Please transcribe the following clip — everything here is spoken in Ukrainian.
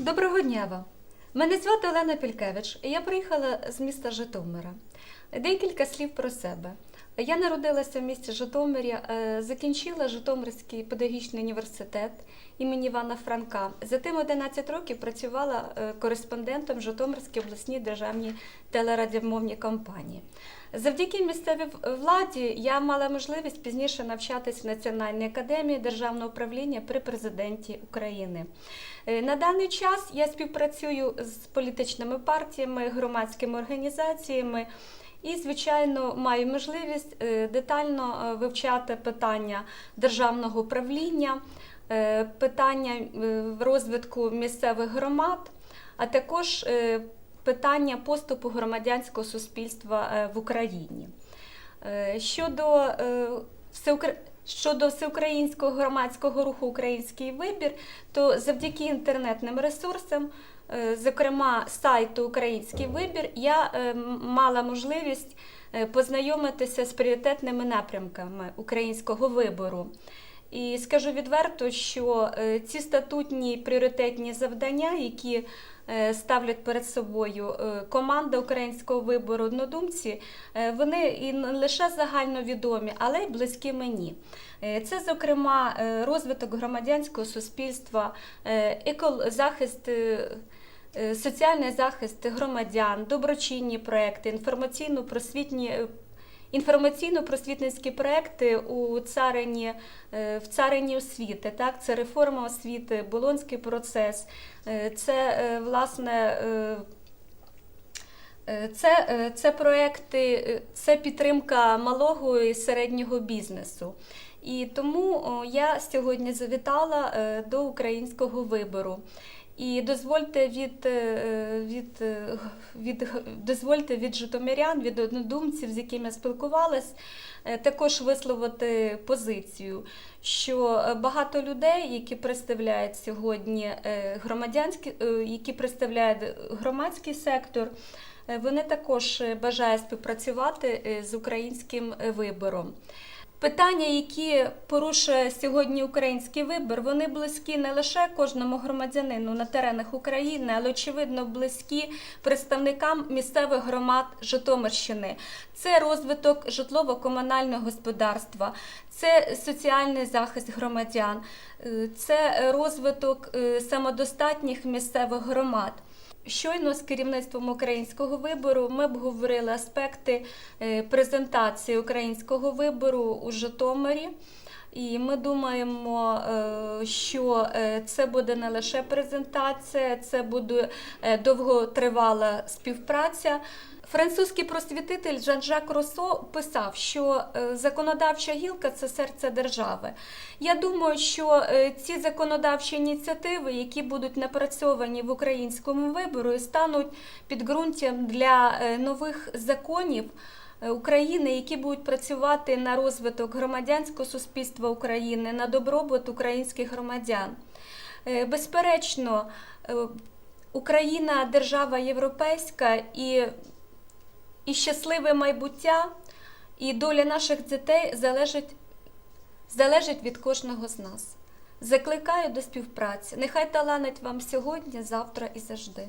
Доброго дня вам! Мене звати Олена Пількевич. і Я приїхала з міста Житомира. Декілька слів про себе. Я народилася в місті Житомирі, е, закінчила Житомирський педагогічний університет імені Івана Франка. Затим 11 років працювала е, кореспондентом Житомирській обласній державній телерадіомовній компанії. Завдяки місцевій владі я мала можливість пізніше навчатись в Національній академії державного управління при президенті України. Е, На даний час я співпрацюю з політичними партіями, громадськими організаціями. І, звичайно, маю можливість е, детально е, вивчати питання державного управління, е, питання розвитку місцевих громад, а також питання поступу громадянського суспільства в Україні. Щодо Щодо всеукраїнського громадського руху Український вибір, то завдяки інтернетним ресурсам, е, зокрема сайту Український вибір, я е, мала можливість е, познайомитися з пріоритетними напрямками українського вибору. І скажу відверто, що е, ці статутні пріоритетні завдання, які е, ставлять перед собою е, команда українського вибору однодумці, вони і не лише загальновідомі, але й близькі мені. Це, зокрема, розвиток громадянського суспільства, захист. Соціальний захист громадян, доброчинні проекти, інформаційно-просвітні інформаційно-просвітницькі проекти у царині, е, в царині освіти. Так? Це реформа освіти, болонський процес, е, це е, власне. Це, це проекти, це підтримка малого і середнього бізнесу. І тому я сьогодні завітала до українського вибору. І дозвольте від, е, від, е, від, дозвольте від житомирян, від однодумців, з якими я спілкувалась, е, також висловити позицію, що багато людей, які представляють сьогодні громадянські, які представляють громадський сектор, вони також бажають співпрацювати з українським вибором. Питання, які порушує сьогодні український вибір, вони близькі не лише кожному громадянину на теренах України, але очевидно близькі представникам місцевих громад Житомирщини. Це розвиток житлово-комунального господарства, це соціальний захист громадян, е, це розвиток е, самодостатніх місцевих громад. Щойно з керівництвом українського вибору ми обговорили аспекти е, презентації українського вибору у Житомирі. І ми думаємо, е, що е, це буде не лише презентація, це буде е, довготривала співпраця. Французький просвітитель Жан-Жак Руссо писав, що законодавча гілка це серце держави. Я думаю, що ці законодавчі ініціативи, які будуть напрацьовані в українському вибору, стануть підґрунтям для нових законів. Е, України, які будуть працювати на розвиток громадянського суспільства України, на добробут українських громадян. Е, Безперечно, е, Україна держава європейська і, і щасливе майбуття, і доля наших дітей залежить, залежить від кожного з нас. Закликаю до співпраці. Нехай таланить вам сьогодні, завтра і завжди.